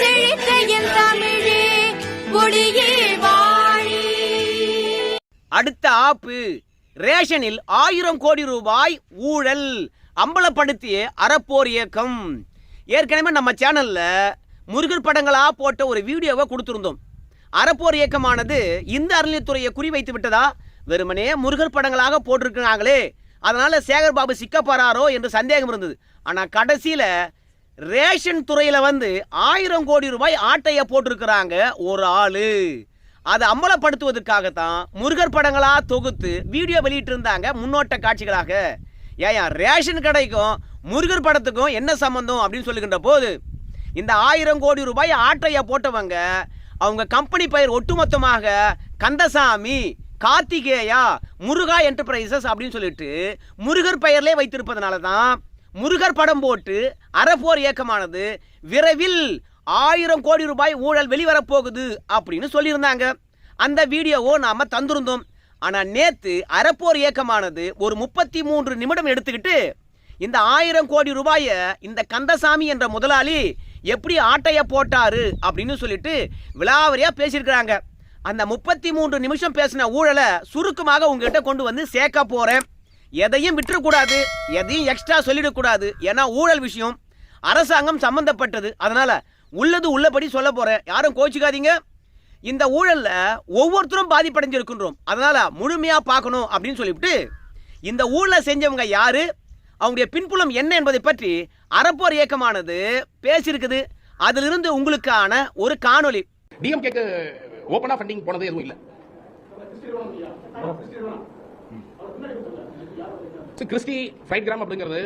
செழித்த என் தமிழே ஒளியே வாழி. அடுத்த ஆப்பு ரேஷனில் ஆயிரம் கோடி ரூபாய் ஊழல். அம்பலப்படுத்திய அறப்போர் இயக்கம். ஏற்கனவே நம்ம சேனல்ல முருகர் படங்களா போட்ட ஒரு வீடியோவை கொடுத்திருந்தோம். அறப்போர் இயக்கமானது இந்த அறநிலையத்துறையை குறிவைத்து விட்டதா? வெறுமனே முருகர் படங்களாக போட்டிருக்கிறாங்களே. அதனால சேகர் பாபு சிக்கப்போறாரோ என்று சந்தேகம் இருந்தது. ஆனா கடைசியில ரேஷன் துறையில் வந்து ஆயிரம் கோடி ரூபாய் ஆட்டையை போட்டிருக்கிறாங்க ஒரு ஆளு. அதை அம்பலப்படுத்துவதற்காகத்தான் முருகர் படங்களா தொகுத்து வீடியோ வெளியிட்டு இருந்தாங்க முன்னோட்ட காட்சிகளாக. ஏயா ரேஷன் கடைக்கும் முருகர் படத்துக்கும் என்ன சம்மந்தம் அப்படின்னு சொல்லுகின்ற போது இந்த ஆயிரம் கோடி ரூபாய் ஆட்டையை போட்டவங்க அவங்க கம்பெனி பெயர் ஒட்டுமொத்தமாக கந்தசாமி கார்த்திகேயா முருகா என்டர்பிரைசஸ் அப்படின்னு சொல்லிட்டு முருகர் பெயர்லே வைத்திருப்பதனால தான் முருகர் படம் போட்டு அறப்போர் இயக்கமானது விரைவில் ஆயிரம் கோடி ரூபாய் ஊழல் வெளிவரப் போகுது அப்படின்னு சொல்லியிருந்தாங்க. அந்த வீடியோவோ நாம் தந்திருந்தோம். ஆனால் நேற்று அறப்போர் இயக்கமானது ஒரு முப்பத்தி மூன்று நிமிடம் எடுத்துக்கிட்டு இந்த ஆயிரம் கோடி ரூபாயை இந்த கந்தசாமி என்ற முதலாளி எப்படி ஆட்டைய போட்டாரு அப்படின்னு சொல்லிட்டு விலாவரியாக பேசியிருக்கிறாங்க. அந்த முப்பத்தி மூன்று நிமிஷம் பேசின ஊழலை சுருக்கமாக உங்ககிட்ட கொண்டு வந்து சேர்க்க போகிறேன் எதையும் விட்டுறக்கூடாது எதையும் எக்ஸ்ட்ரா சொல்லிடக்கூடாது ஏன்னா ஊழல் விஷயம் அரசாங்கம் சம்பந்தப்பட்டது. அதனால உள்ளது உள்ளபடி சொல்ல போறேன். யாரும் கோச்சிக்காதீங்க இந்த ஊழல்ல ஒவ்வொருத்தரும் பாதிப்படைஞ்சிருக்கின்றோம். அதனால முழுமையா பார்க்கணும் அப்படின்னு சொல்லிவிட்டு இந்த ஊழலை செஞ்சவங்க யாரு அவங்களுடைய பின்புலம் என்ன என்பதை பற்றி அறப்போர் இயக்கமானது பேசியிருக்குது. அதிலிருந்து உங்களுக்கான ஒரு காணொளி. டிஎம்கேக்கு ஓப்பனா ஃபண்டிங் போனது எதுவும் இல்ல. கிறிஸ்டி ஃபைட் கிராம் அப்படிங்கிறது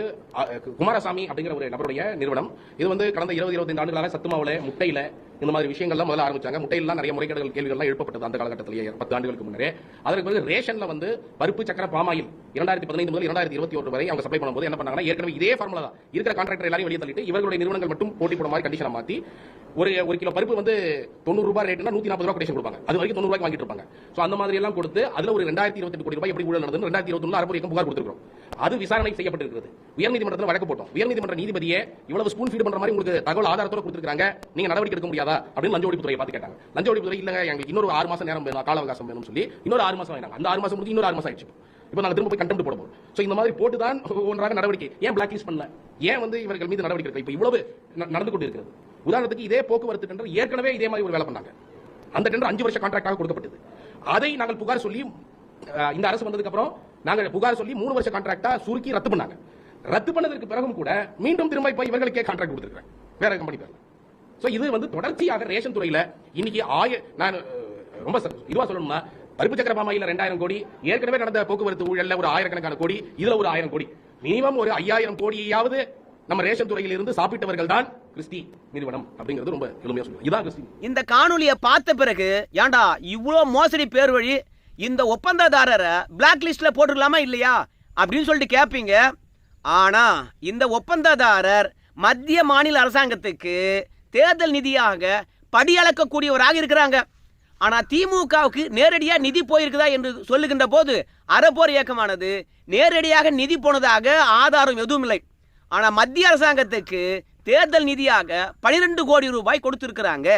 குமாரசாமி அப்படிங்கிற ஒரு நபருடைய நிறுவனம். இது வந்து கடந்த இருபது இருபத்தைந்து ஆண்டுகளாக சத்துமாவுல முட்டையில இந்த மாதிரி விஷயங்கள்லாம் முதல்ல ஆரம்பிச்சாங்க. முட்டையெல்லாம் நிறைய முறைகேடுகள் கேள்விகள்லாம் எழுப்பப்பட்டது அந்த காலகட்டத்திலேயே பத்து ஆண்டுகளுக்கு முன்னரே. அதற்கு பிறகு ரேஷன்ல வந்து பருப்பு சக்கர பாமாயில் இரண்டாயிரத்தி பதினைந்து முதல் இரண்டாயிரத்தி இருபத்தி ஒன்று வரை அவங்க சப்ளை பண்ணும்போது என்ன பண்ணாங்கன்னா ஏற்கனவே இதே ஃபார்முலா தான். இருக்கிற கான்ட்ராக்டர் எல்லாரையும் வெளியே தள்ளிட்டு இவர்களுடைய நிறுவனங்கள் மட்டும் போட்டி போட மாதிரி கண்டிஷனை மாத்தி ஒரு ஒரு கிலோ பருப்பு வந்து தொண்ணூறு ரூபாய் ரேட்னா நூத்தி நாற்பது ரூபாய் கொட்டேஷன் கொடுப்பாங்க. அது வரைக்கும் தொண்ணூறு ரூபாய்க்கு வாங்கிட்டு இருப்பாங்க. சோ அந்த மாதிரி எல்லாம் கொடுத்து அதுல ஒரு ரெண்டாயிரத்தி இருபத்தி கோடி ரூபாய் எப்படி ஊழல் நடந்தது ரெண்டாயிரத்தி இருபத்தி அறுபது இயக்கம் புகார் கொடுத்துருக்கோம் அது விசாரணை செய்யப்பட்டிருக்கிறது. உயர்நீதிமன்றத்தில் வழக்கு போட்டோம். உயர்நீதிமன்ற நீதிபதியே இவ்வளவு ஸ்பூன் ஃபீட் பண்ற மாதிரி உங்களுக்கு தகவல் ஆதாரத்தோட கொடுத்துருக்காங்க நீங்க நடவடிக்கை எடுக்க முடியாது. அப்படின்னு லஞ்ச ஒழிப்புத்துறையை பார்த்து கேட்டாங்க. லஞ்ச ஒழிப்புத்துறை இல்லங்க எங்களுக்கு இன்னொரு ஆறு மாசம் நேரம் வேணும் கால அவகாசம் வேணும்னு சொல்லி இன்னொரு ஆறு மாசம் வேணாங்க. அந்த ஆறு மாசம் முடிஞ்சு இன்னொரு ஆறு மாசம் ஆயிடுச்சு. இப்போ நாங்க திரும்ப போய் கண்டெம்ட் போட போகிறோம் ஸோ இந்த மாதிரி போட்டு தான் ஒன்றாக நடவடிக்கை. ஏன் பிளாக் லிஸ்ட் பண்ணல? ஏன் வந்து இவர்கள் மீது நடவடிக்கை இருக்கு இப்போ இவ்வளவு நடந்து கொண்டு இருக்கிறது. உதாரணத்துக்கு இதே போக்குவரத்து டெண்டர் ஏற்கனவே இதே மாதிரி ஒரு வேலை பண்ணாங்க. அந்த டெண்டர் அஞ்சு வருஷம் கான்ட்ராக்டாக கொடுக்கப்பட்டது. அதை நாங்கள் புகார் சொல்லி இந்த அரசு வந்ததுக்கு அப்புறம் நாங்கள் புகார் சொல்லி மூணு வருஷம் கான்ட்ராக்டா சுருக்கி ரத்து பண்ணாங்க. ரத்து பண்ணதற்கு பிறகும் கூட மீண்டும் திரும்ப இப்ப இவர்களுக்கே கான்ட்ராக்ட் கொடுத்துருக்காங்க வேற கம்பெனி பேர்ல. சோ இது வந்து தொடர்ச்சியாக ரேஷன் துறையில இன்னைக்கு ஆய நான் ரொம்ப ச- இதுவா சொல்லணும்னா பருப்பு சக்கர பாமாயில ரெண்டாயிரம் கோடி ஏற்கனவே நடந்த போக்குவரத்து ஊழல்ல ஒரு ஆயிரக்கணக்கான கோடி இதுல ஒரு ஆயிரம் கோடி. மினிமம் ஒரு ஐயாயிரம் கோடியாவது நம்ம ரேஷன் துறையில் இருந்து சாப்பிட்டவர்கள் தான் கிறிஸ்டி நிறுவனம் அப்படிங்கிறது ரொம்ப எளிமையா சொல்லுவோம் இதான் கிறிஸ்டி இந்த காணொலியை பார்த்த பிறகு ஏன்டா இவ்வளோ மோசடி பேர் வழி இந்த ஒப்பந்ததாரரை பிளாக் லிஸ்ட்ல போட்டுக்கலாமா இல்லையா? அப்படின்னு சொல்லிட்டு கேட்பீங்க ஆனா இந்த ஒப்பந்ததாரர் மத்திய மாநில அரசாங்கத்துக்கு தேர்தல் நிதியாக படியளக்கக்கூடியவராக இருக்கிறாங்க. ஆனால் திமுகவுக்கு நேரடியாக நிதி போயிருக்குதா என்று சொல்லுகின்ற போது அறப்போர் இயக்கமானது நேரடியாக நிதி போனதாக ஆதாரம் எதுவும் இல்லை. ஆனால் மத்திய அரசாங்கத்துக்கு தேர்தல் நிதியாக 12 கோடி ரூபாய் கொடுத்துருக்குறாங்க.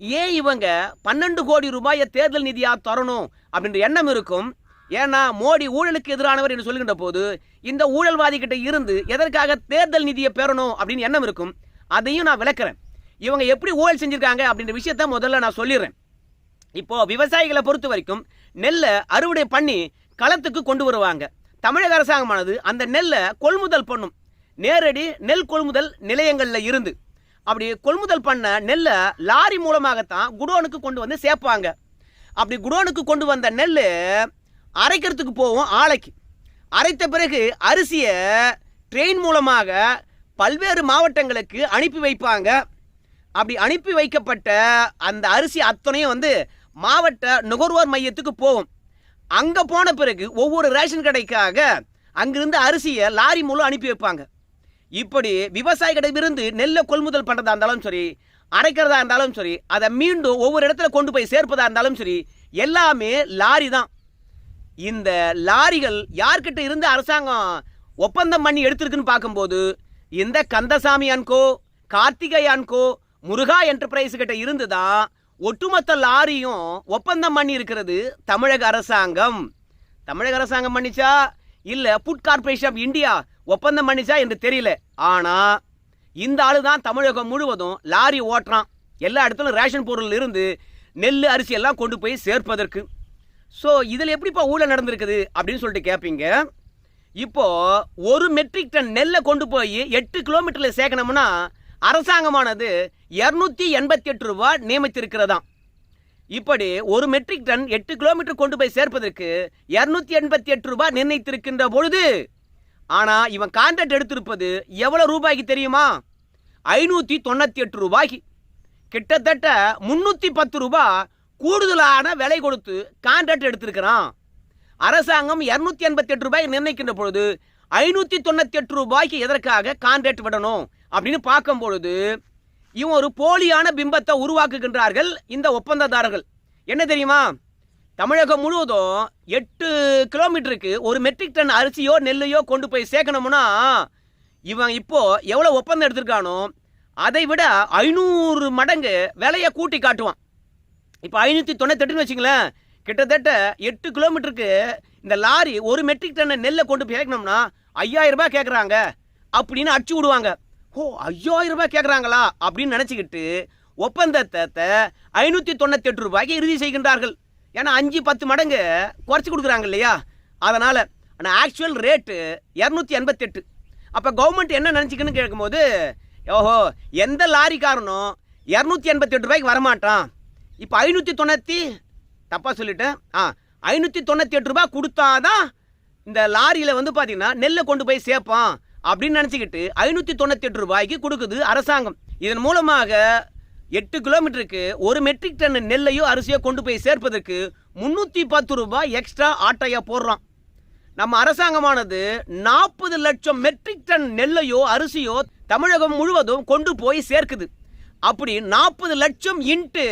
ஏன் இவங்க பன்னெண்டு கோடி ரூபாயை தேர்தல் நிதியாக தரணும் அப்படின்ற எண்ணம் இருக்கும்? ஏன்னா மோடி ஊழலுக்கு எதிரானவர் என்று சொல்லுகின்ற போது இந்த ஊழல்வாதி கிட்ட இருந்து எதற்காக தேர்தல் நிதியை பெறணும் அப்படின்னு எண்ணம் இருக்கும்? அதையும் நான் விளக்குறேன். இவங்க எப்படி ஊழல் செஞ்சிருக்காங்க அப்படின்ற விஷயத்த முதல்ல நான் சொல்லிடுறேன். இப்போ விவசாயிகளை பொறுத்த வரைக்கும் நெல்லை அறுவடை பண்ணி களத்துக்கு கொண்டு வருவாங்க. தமிழக அரசாங்கமானது அந்த நெல்லை கொள்முதல் பண்ணும். நேரடி நெல் கொள்முதல் நிலையங்களில் இருந்து. அப்படி கொள்முதல் பண்ண நெல்லை லாரி மூலமாகத்தான் குடோனுக்கு கொண்டு வந்து சேர்ப்பாங்க. அப்படி குடோனுக்கு கொண்டு வந்த நெல் அரைக்கிறதுக்கு போகும் ஆலைக்கு. அரைத்த பிறகு அரிசியை ட்ரெயின் மூலமாக பல்வேறு மாவட்டங்களுக்கு அனுப்பி வைப்பாங்க. அப்படி அனுப்பி வைக்கப்பட்ட அந்த அரிசி அத்தனையும் வந்து மாவட்ட நுகர்வோர் மையத்துக்கு போகும். அங்கே போன பிறகு ஒவ்வொரு ரேஷன் கடைக்காக அங்கிருந்து அரிசியை லாரி மூலம் அனுப்பி வைப்பாங்க. இப்படி விவசாயிகளிடமிருந்து நெல்லை கொள்முதல் பண்ணுறதா இருந்தாலும் சரி அரைக்கிறதா இருந்தாலும் சரி அதை மீண்டும் ஒவ்வொரு இடத்துல கொண்டு போய் சேர்ப்பதா இருந்தாலும் சரி எல்லாமே லாரி தான். இந்த லாரிகள் யார்கிட்ட இருந்து அரசாங்கம் ஒப்பந்தம் பண்ணி எடுத்திருக்குன்னு பார்க்கும்போது இந்த Kandasamy and co Karthigai and co Muruga enterprise கிட்ட இருந்து தான் ஒட்டுமொத்த லாரியும் ஒப்பந்தம் பண்ணி இருக்கிறது தமிழக அரசாங்கம். தமிழக அரசாங்கம் பண்ணிச்சா? இல்லை ஃபுட் கார்பரேஷன் ஆஃப் இந்தியா ஒப்பந்தம் பண்ணிச்சா என்று தெரியல. ஆனால் இந்த ஆளு தான் தமிழகம் முழுவதும் லாரி ஓட்டுறான். எல்லா இடத்துலையும் ரேஷன் பொருள் இருந்து நெல் அரிசி எல்லாம் கொண்டு போய் சேர்ப்பதற்கு. ஸோ இதில் எப்படிப்பா ஊழல் நடந்திருக்குது அப்படின்னு சொல்லிட்டு கேட்பீங்க இப்போ ஒரு மெட்ரிக் டன் நெல்லை கொண்டு போய் எட்டு கிலோமீட்டரில் சேர்க்கணும்னா அரசாங்கமானது இரநூத்தி எண்பத்தி எட்டு ரூபாய் நியமித்திருக்கிறதாம். இப்படி ஒரு மெட்ரிக் டன் எட்டு கிலோமீட்டர் கொண்டு போய் சேர்ப்பதற்கு இரநூத்தி எண்பத்தி எட்டு ரூபாய் நிர்ணயித்திருக்கின்ற பொழுது ஆனா இவன் கான்ட்ராக்ட் எடுத்திருப்பது எவ்வளவு ரூபாய்க்கு தெரியுமா? ஐநூத்தி தொண்ணூத்தி எட்டு ரூபாய்க்கு. கிட்டத்தட்ட முன்னூத்தி பத்து ரூபாய் கூடுதலான விலை கொடுத்து கான்ட்ராக்ட் எடுத்திருக்கிறான். அரசாங்கம் இருநூத்தி எண்பத்தி எட்டு ரூபாய் நிர்ணயிக்கின்ற பொழுது ஐநூத்தி தொண்ணூத்தி எட்டு ரூபாய்க்கு எதற்காக கான்ட்ராக்ட் விடணும் அப்படின்னு பார்க்கும் பொழுது இவன் ஒரு போலியான பிம்பத்தை உருவாக்குகின்றார்கள் இந்த ஒப்பந்ததாரர்கள். என்ன தெரியுமா? தமிழகம் முழுவதும் எட்டு கிலோமீட்டருக்கு ஒரு மெட்ரிக் டன் அரிசியோ நெல்லையோ கொண்டு போய் சேர்க்கணும்னா இவன் இப்போ எவ்வளோ ஒப்பந்தம் எடுத்திருக்கானோ அதை விட ஐநூறு மடங்கு விலையை கூட்டி காட்டுவான். இப்போ ஐநூற்றி தொண்ணூத்தெட்டுன்னு வச்சுங்களேன் கிட்டத்தட்ட எட்டு கிலோமீட்டருக்கு இந்த லாரி ஒரு மெட்ரிக் டன்னை நெல்லை கொண்டு போய் சேர்க்கணும்னா ஐயாயிரம் ரூபாய் கேட்குறாங்க அப்படின்னு அடிச்சு விடுவாங்க. ஓ ஐயாயிரம் ரூபாய் கேட்குறாங்களா அப்படின்னு நினச்சிக்கிட்டு ஒப்பந்தத்தை ஐநூற்றி தொண்ணூற்றி எட்டு ரூபாய்க்கு இறுதி செய்கின்றார்கள். ஏன்னா அஞ்சு பத்து மடங்கு குறைச்சி கொடுக்குறாங்க இல்லையா? அதனால் ஆனால் ஆக்சுவல் ரேட்டு இரநூத்தி எண்பத்தெட்டு. அப்போ கவர்மெண்ட் என்ன நினச்சிக்கன்னு கேட்கும்போது ஓஹோ எந்த லாரிக்காரனும் இரநூத்தி எண்பத்தெட்டு ரூபாய்க்கு வரமாட்டான். இப்போ ஐநூற்றி தொண்ணூற்றி தப்பாக சொல்லிட்டேன். ஆ ஐநூற்றி தொண்ணூற்றி எட்டு ரூபாய் கொடுத்தாதான் இந்த லாரியில் வந்து பார்த்தீங்கன்னா நெல்லை கொண்டு போய் சேர்ப்பான். அப்படின்னு நினச்சிக்கிட்டு ஐநூற்றி தொண்ணூற்றி எட்டு ரூபாய்க்கு கொடுக்குது அரசாங்கம். இதன் மூலமாக எட்டு கிலோமீட்டருக்கு ஒரு மெட்ரிக் டன் நெல்லையோ அரிசியோ கொண்டு போய் சேர்ப்பதற்கு முந்நூற்றி பத்து ரூபாய் எக்ஸ்ட்ரா ஆட்டையாக போடுறான். நம்ம அரசாங்கமானது நாற்பது லட்சம் மெட்ரிக் டன் நெல்லையோ அரிசியோ தமிழகம் முழுவதும் கொண்டு போய் சேர்க்குது. அப்படி நாற்பது லட்சம் இன்ட்டு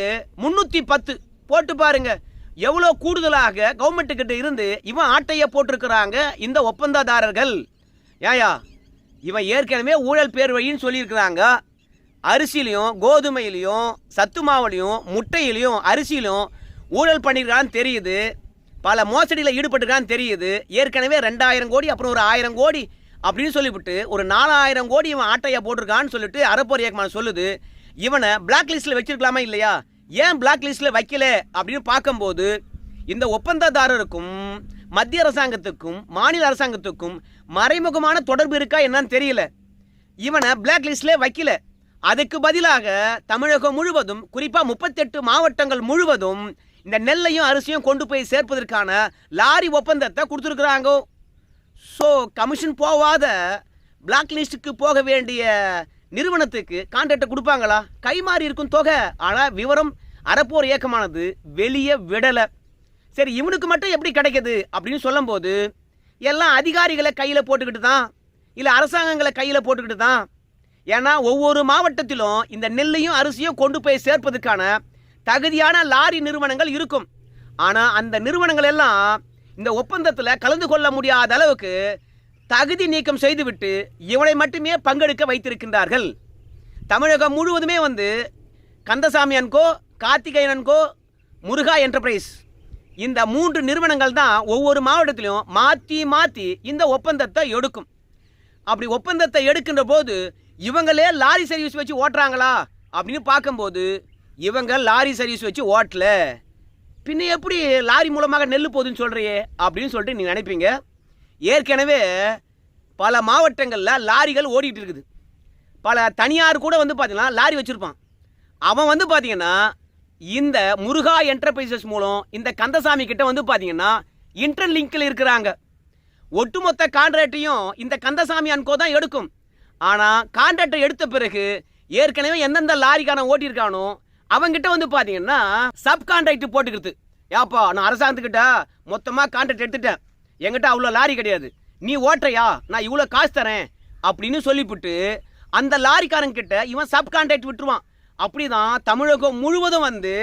முன்னூற்றி பத்து. போட்டு பாருங்க. எவ்வளோ கூடுதலாக கவர்மெண்ட்டுக்கிட்ட இருந்து இவன் ஆட்டையை போட்டிருக்கிறாங்க இந்த ஒப்பந்ததாரர்கள். ஏயா இவன் ஏற்கனவே ஊழல் பேர் வழின்னு சொல்லியிருக்கிறாங்க. அரிசிலையும் கோதுமையிலையும் சத்து மாவுலையும் முட்டையிலையும் அரிசியிலும் ஊழல் பண்ணியிருக்கான்னு தெரியுது. பல மோசடியில் ஈடுபட்டுருக்கான்னு தெரியுது. ஏற்கனவே ரெண்டாயிரம் கோடி அப்புறம் ஒரு ஆயிரம் கோடி அப்படின்னு சொல்லிவிட்டு ஒரு நாலாயிரம் கோடி இவன் ஆட்டையா போட்டிருக்கான்னு சொல்லிட்டு அறப்போர் இயக்கமான சொல்லுது. இவனை பிளாக் லிஸ்ட்டில் வச்சிருக்கலாமா இல்லையா? ஏன் பிளாக் லிஸ்ட்டில் வைக்கல அப்படின்னு பார்க்கும்போது இந்த ஒப்பந்ததாரருக்கும் மத்திய அரசாங்கத்துக்கும் மாநில அரசாங்கத்துக்கும் மறைமுகமான தொடர்பு இருக்கா என்னன்னு தெரியல. இவனை பிளாக் லிஸ்ட்லே வைக்கல. அதுக்கு பதிலாக தமிழகம் முழுவதும் குறிப்பாக முப்பத்தெட்டு மாவட்டங்கள் முழுவதும் இந்த நெல்லையும் அரிசியும் கொண்டு போய் சேர்ப்பதற்கான லாரி ஒப்பந்தத்தை கொடுத்துருக்குறாங்க. ஸோ கமிஷன் போகாத பிளாக் லிஸ்ட்டுக்கு போக வேண்டிய நிறுவனத்துக்கு கான்ட்ராக்டை கொடுப்பாங்களா? கைமாறி இருக்கும் தொகை. ஆனால் விவரம் அறப்போர் இயக்கமானது வெளியே விடலை. சரி இவனுக்கு மட்டும் எப்படி கிடைக்குது? அப்படின்னு சொல்லும்போது எல்லாம் அதிகாரிகளை கையில் போட்டுக்கிட்டு தான் இல்லை அரசாங்கங்களை கையில் போட்டுக்கிட்டு தான். ஏன்னா ஒவ்வொரு மாவட்டத்திலும் இந்த நெல்லையும் அரிசியும் கொண்டு போய் சேர்ப்பதற்கான தகுதியான லாரி நிறுவனங்கள் இருக்கும். ஆனால் அந்த நிறுவனங்கள் எல்லாம் இந்த ஒப்பந்தத்தில் கலந்து கொள்ள முடியாத அளவுக்கு தகுதி நீக்கம் செய்துவிட்டு இவனை மட்டுமே பங்கெடுக்க வைத்திருக்கின்றார்கள். தமிழகம் முழுவதுமே வந்து Kandasamy and co Karthikeyan and co Muruga enterprise இந்த மூன்று நிறுவனங்கள் தான் ஒவ்வொரு மாவட்டத்திலையும் மாற்றி மாற்றி இந்த ஒப்பந்தத்தை எடுக்கும். அப்படி ஒப்பந்தத்தை எடுக்கின்ற போது இவங்களே லாரி சர்வீஸ் வச்சு ஓட்டுறாங்களா? அப்படின்னு பார்க்கும்போது இவங்க லாரி சர்வீஸ் வச்சு ஓட்டல. பின்ன எப்படி லாரி மூலமாக நெல் போகுதுன்னு சொல்கிறியே அப்படின்னு சொல்லிட்டு நீங்கள் நினைப்பீங்க. ஏற்கனவே பல மாவட்டங்களில் லாரிகள் ஓடிட்டு இருக்குது. பல தனியார் கூட வந்து பார்த்தீங்கன்னா லாரி வச்சுருப்பான். அவன் வந்து பார்த்தீங்கன்னா இந்த முருகா என்டர்பிரைசஸ் மூலம் இந்த கந்தசாமி கிட்ட வந்து பார்த்தீங்கன்னா இன்டர் லிங்கில் இருக்கிறாங்க. ஒட்டுமொத்த கான்ட்ராக்டையும் இந்த கந்தசாமி அன்கோ தான் எடுக்கும். ஆனால் கான்ட்ராக்டை எடுத்த பிறகு ஏற்கனவே எந்தெந்த லாரிக்காரன் ஓட்டியிருக்கானோ அவங்ககிட்ட வந்து பார்த்தீங்கன்னா சப் கான்ட்ராக்ட் போட்டுக்கிறது. ஏப்பா நான் அரசாங்கத்துக்கிட்ட மொத்தமாக கான்ட்ராக்ட் எடுத்துட்டேன். என்கிட்ட அவ்வளோ லாரி கிடையாது. நீ ஓட்டுறையா? நான் இவ்வளோ காசு தரேன். அப்படின்னு சொல்லிவிட்டு அந்த லாரிக்காரங்கிட்ட இவன் சப் கான்ட்ராக்ட் விட்டுருவான். அப்படிதான் தமிழகம் முழுவதும் வந்து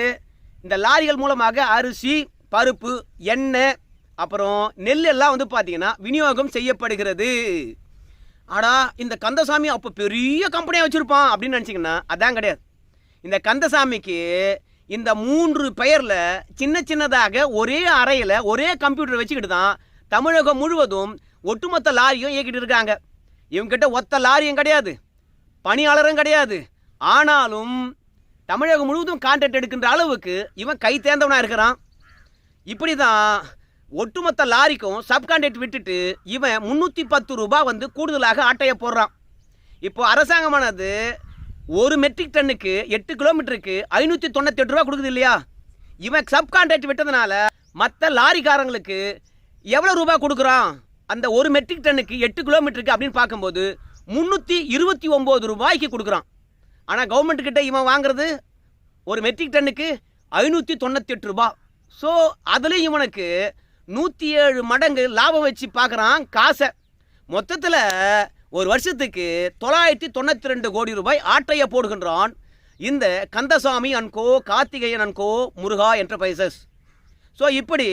இந்த லாரிகள் மூலமாக அரிசி பருப்பு எண்ணெய் அப்புறம் நெல் எல்லாம் வந்து பார்த்தீங்கன்னா விநியோகம் செய்யப்படுகிறது. ஆடா இந்த கந்தசாமி அப்போ பெரிய கம்பெனியாக வச்சுருப்பான் அப்படின்னு நினச்சிங்கன்னா அதான் கிடையாது. இந்த கந்தசாமிக்கு இந்த மூன்று பெயரில் சின்ன சின்னதாக ஒரே அறையில் ஒரே கம்ப்யூட்டர் வச்சுக்கிட்டு தான் தமிழகம் முழுவதும் ஒட்டுமொத்த லாரியும் இயக்கிட்டு இருக்காங்க. இவங்ககிட்ட ஒத்த லாரியும் கிடையாது. பணியாளரும் கிடையாது. ஆனாலும் தமிழகம் முழுவதும் கான்ட்ராக்ட் எடுக்கின்ற அளவுக்கு இவன் கை தேர்ந்தவனாக இருக்கிறான். இப்படி தான் ஒட்டுமொத்த லாரிக்கும் சப்கான்ட்ராக்ட் விட்டுட்டு இவன் முந்நூற்றி பத்து ரூபாய் வந்து கூடுதலாக ஆட்டையை போடுறான். இப்போ அரசாங்கமானது ஒரு மெட்ரிக் டன்னுக்கு எட்டு கிலோமீட்டருக்கு ஐநூற்றி தொண்ணூற்றி எட்டு ரூபா கொடுக்குது இல்லையா? இவன் சப்கான்ட்ராக்ட் விட்டதுனால மற்ற லாரிக்காரங்களுக்கு எவ்வளோ ரூபாய் கொடுக்குறான்? அந்த ஒரு மெட்ரிக் டன்னுக்கு எட்டு கிலோமீட்டருக்கு அப்படின்னு பார்க்கும்போது முந்நூற்றி இருபத்தி ஒம்பது ரூபாய்க்கு கொடுக்குறான். ஆனால் கவர்மெண்ட் கிட்ட இவன் வாங்குறது ஒரு மெட்ரிக் டன்னுக்கு ஐநூற்றி தொண்ணூற்றி எட்டு ரூபாய். ஸோ அதுலேயும் இவனுக்கு நூற்றி ஏழு மடங்கு லாபம் வச்சு பார்க்குறான் காசை. மொத்தத்தில் ஒரு வருஷத்துக்கு தொள்ளாயிரத்தி தொண்ணூற்றி ரெண்டு கோடி ரூபாய் ஆட்டைய போடுகின்றான் இந்த Kandasamy and co Karthikeyan and co Muruga enterprises so இப்படி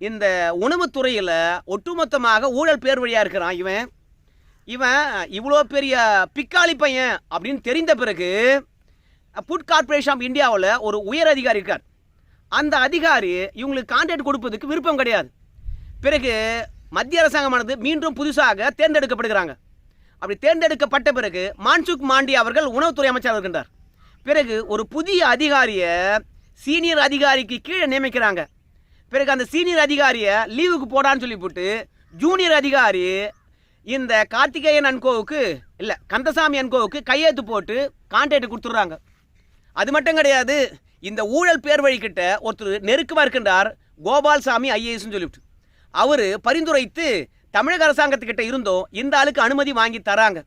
இந்த உணவுத்துறையில் ஒட்டுமொத்தமாக ஊழல் பேர் வழியாக இருக்கிறான் இவன். இவன் இவ்வளோ பெரிய பிக்காளி பையன் அப்படின்னு தெரிந்த பிறகு ஃபுட் கார்ப்பரேஷன் ஆஃப் இந்தியாவில் ஒரு உயர் அதிகாரி இருக்கார். அந்த அதிகாரி இவங்களுக்கு கான்ட்ராக்ட் கொடுப்பதுக்கு விருப்பம் கிடையாது. பிறகு மத்திய அரசாங்கமானது மீண்டும் புதுசாக தேர்ந்தெடுக்கப்படுகிறாங்க. அப்படி தேர்ந்தெடுக்கப்பட்ட பிறகு மான்சுக் மாண்டி அவர்கள் உணவுத்துறை அமைச்சர் இருக்கின்றார். பிறகு ஒரு புதிய அதிகாரியை சீனியர் அதிகாரிக்கு கீழே நியமிக்கிறாங்க. பிறகு அந்த சீனியர் அதிகாரியை லீவுக்கு போடான்னு சொல்லி போட்டு ஜூனியர் அதிகாரி இந்த கார்த்திகேயன் அன்கோவுக்கு இல்லை கந்தசாமி அன்கோவுக்கு கையெழுத்து போட்டு கான்ட்ராக்ட் கொடுத்துட்றாங்க. அது மட்டும் கிடையாது இந்த ஊழல் பேர் வழிக்கிட்ட ஒருத்தர் நெருக்கமாக இருக்கின்றார் கோபால்சாமி ஐஏஎஸ்னு சொல்லிவிட்டு. அவர் பரிந்துரைத்து தமிழக அரசாங்கத்துக்கிட்ட இருந்தோம் இந்த ஆளுக்கு அனுமதி வாங்கி தராங்க.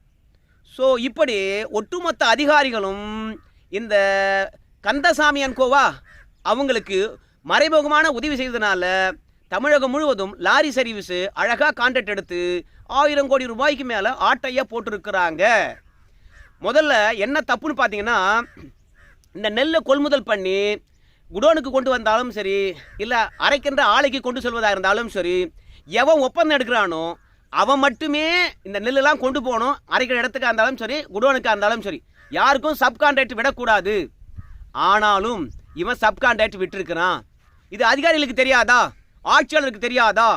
ஸோ இப்படி ஒட்டுமொத்த அதிகாரிகளும் இந்த கந்தசாமி அன்கோவா அவங்களுக்கு மறைமுகமான உதவி செய்ததுனால தமிழகம் முழுவதும் லாரி சர்வீஸு அழகாக கான்ட்ராக்ட் எடுத்து ஆயிரம் கோடி ரூபாய்க்கு மேலே ஆட்டையாக போட்டிருக்கிறாங்க. முதல்ல என்ன தப்புன்னு பார்த்தீங்கன்னா இந்த நெல்லை கொள்முதல் பண்ணி குடோனுக்கு கொண்டு வந்தாலும் சரி இல்லை அரைக்கின்ற ஆலைக்கு கொண்டு செல்வதாக இருந்தாலும் சரி எவன் ஒப்பந்தம் எடுக்கிறானோ அவன் மட்டுமே இந்த நெல்லெல்லாம் கொண்டு போகணும். அரைக்கிற இடத்துக்காக இருந்தாலும் சரி குடோனுக்காக இருந்தாலும் சரி. யாருக்கும் சப்கான்ட்ராக்ட் விடக்கூடாது. ஆனாலும் இவன் சப்கான்ட்ராக்ட் விட்டுருக்கிறான். இது அதிகாரிகளுக்கு தெரியாதா? ஆட்சியாளருக்கு தெரியாதா?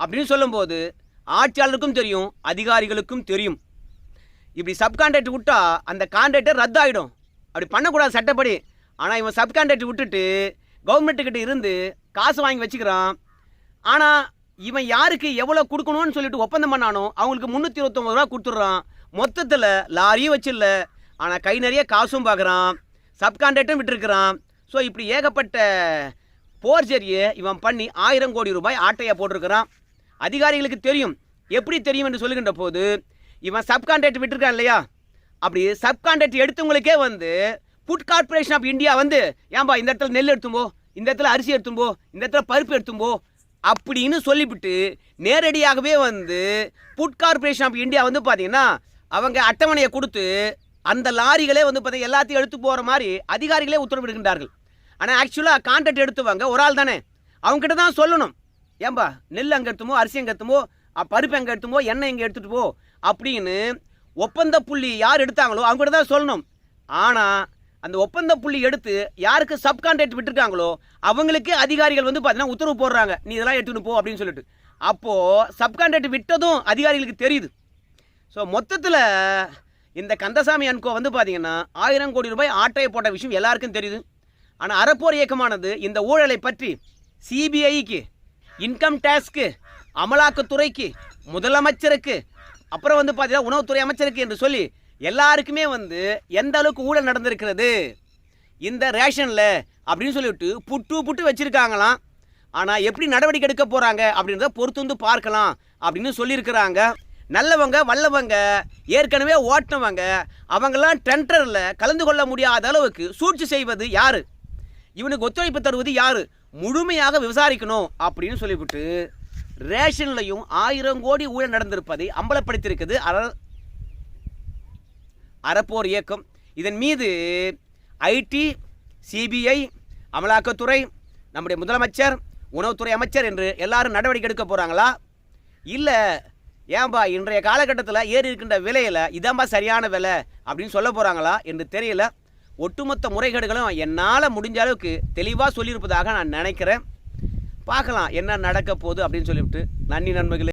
அப்படின்னு சொல்லும்போது ஆட்சியாளருக்கும் தெரியும் அதிகாரிகளுக்கும் தெரியும். இப்படி சப்கான்ட்ராக்ட் விட்டா அந்த கான்ட்ராக்டர் ரத்தாயிடும். அப்படி பண்ணக்கூடாது சட்டப்படி. ஆனால் இவன் சப்கான்ட்ராக்ட் விட்டுட்டு கவர்மெண்ட்டுக்கிட்ட இருந்து காசு வாங்கி வச்சுக்கிறான். ஆனால் இவன் யாருக்கு எவ்வளோ கொடுக்கணும்னு சொல்லிட்டு ஒப்பந்தம் பண்ணானோ அவங்களுக்கு முந்நூற்றி இருபத்தொம்பது ரூபா கொடுத்துட்றான். மொத்தத்தில் லாரியும் வச்சில்ல ஆனால் கை நிறைய காசும் பார்க்குறான் சப்கான்ட்ராக்டும் விட்டுருக்கிறான். ஸோ இப்படி ஏகப்பட்ட போர்ஜரியை இவன் பண்ணி ஆயிரம் கோடி ரூபாய் ஆட்டையை போட்டிருக்கிறான். அதிகாரிகளுக்கு தெரியும். எப்படி தெரியும் என்று சொல்லுகின்ற போது இவன் சப்கான்ட்ராக்ட் விட்டுருக்கான் இல்லையா? அப்படி சப்கான்ட்ராக்ட் எடுத்தவங்களுக்கே வந்து ஃபுட் கார்பரேஷன் ஆஃப் இந்தியா வந்து ஏன்பா இந்த இடத்துல நெல் எடுத்தும்போ இந்த இடத்துல அரிசி எடுத்தும்போ இந்த இடத்துல பருப்பு எடுத்தும்போ அப்படின்னு சொல்லிவிட்டு நேரடியாகவே வந்து ஃபுட் கார்பரேஷன் ஆஃப் இந்தியா வந்து பார்த்தீங்கன்னா அவங்க அட்டவணையை கொடுத்து அந்த லாரிகளே வந்து பார்த்தீங்கன்னா எல்லாத்தையும் எடுத்து போகிற மாதிரி அதிகாரிகளே உத்தரவிடுகின்றார்கள். ஆனால் ஆக்சுவலாக கான்ட்ராக்ட் எடுத்துவாங்க ஒரு ஆள் தானே. அவங்ககிட்ட தான் சொல்லணும். ஏன்பா நெல் அங்கே எடுத்துமோ அரிசி எங்கே எடுத்துமோ பருப்பு எங்கே எடுத்துமோ எண்ணெய் இங்கே எடுத்துகிட்டு போ அப்படின்னு ஒப்பந்த புள்ளி யார் எடுத்தாங்களோ அவங்ககிட்ட தான் சொல்லணும். ஆனால் அந்த ஒப்பந்த புள்ளி எடுத்து யாருக்கு சப்கான்ட்ராக்ட் விட்டுருக்காங்களோ அவங்களுக்கு அதிகாரிகள் வந்து பார்த்தீங்கன்னா உத்தரவு போடுறாங்க. நீ இதெல்லாம் எடுத்துன்னு போ அப்படின்னு சொல்லிட்டு. அப்போது சப்கான்ட்ராக்ட் விட்டதும் அதிகாரிகளுக்கு தெரியுது. ஸோ மொத்தத்தில் இந்த கந்தசாமி அன்கோ வந்து பார்த்தீங்கன்னா ஆயிரம் கோடி ரூபாய் ஆட்டையை போட்ட விஷயம் எல்லாருக்கும் தெரியுது. ஆனால் அறப்போர் இயக்கமானது இந்த ஊழலை பற்றி சிபிஐக்கு இன்கம் டேக்ஸ்க்கு அமலாக்கத்துறைக்கு முதலமைச்சருக்கு அப்புறம் வந்து பார்த்தீங்கன்னா உணவுத்துறை அமைச்சருக்கு என்று சொல்லி எல்லாருக்குமே வந்து எந்த அளவுக்கு ஊழல் நடந்திருக்கிறது? இந்த ரேஷனில் அப்படின்னு சொல்லிவிட்டு புட்டு புட்டு வச்சுருக்காங்களாம். ஆனால் எப்படி நடவடிக்கை எடுக்க போகிறாங்க அப்படின்றத பொறுத்து வந்து பார்க்கலாம் அப்படின்னு சொல்லியிருக்கிறாங்க. நல்லவங்க வல்லவங்க ஏற்கனவே ஓட்டினவங்க அவங்கெல்லாம் டெண்டரில் கலந்து கொள்ள முடியாத அளவுக்கு சூழ்ச்சி செய்வது யார்? இவனுக்கு ஒத்துழைப்பு தருவது யார்? முழுமையாக விசாரிக்கணும் அப்படின்னு சொல்லிவிட்டு ரேஷன்லையும் ஆயிரம் கோடி ஊழல் நடந்திருப்பதை அம்பலப்படுத்தியிருக்குது அற அறப்போர் இயக்கம். இதன் மீது ஐடி சிபிஐ அமலாக்கத்துறை நம்முடைய முதலமைச்சர் உணவுத்துறை அமைச்சர் என்று எல்லாரும் நடவடிக்கை எடுக்க போகிறாங்களா இல்லை ஏன்பா இன்றைய காலகட்டத்தில் ஏறி இருக்கின்ற விலையில் இதான்பா சரியான விலை அப்படின்னு சொல்ல போகிறாங்களா என்று தெரியல. ஒட்டுமொத்த முறைகேடுகளும் என்னால் முடிஞ்ச அளவுக்கு தெளிவாக சொல்லியிருப்பதாக நான் நினைக்கிறேன். பார்க்கலாம் என்ன நடக்க போகுது அப்படின்னு சொல்லிவிட்டு. நன்றி நண்பர்களே.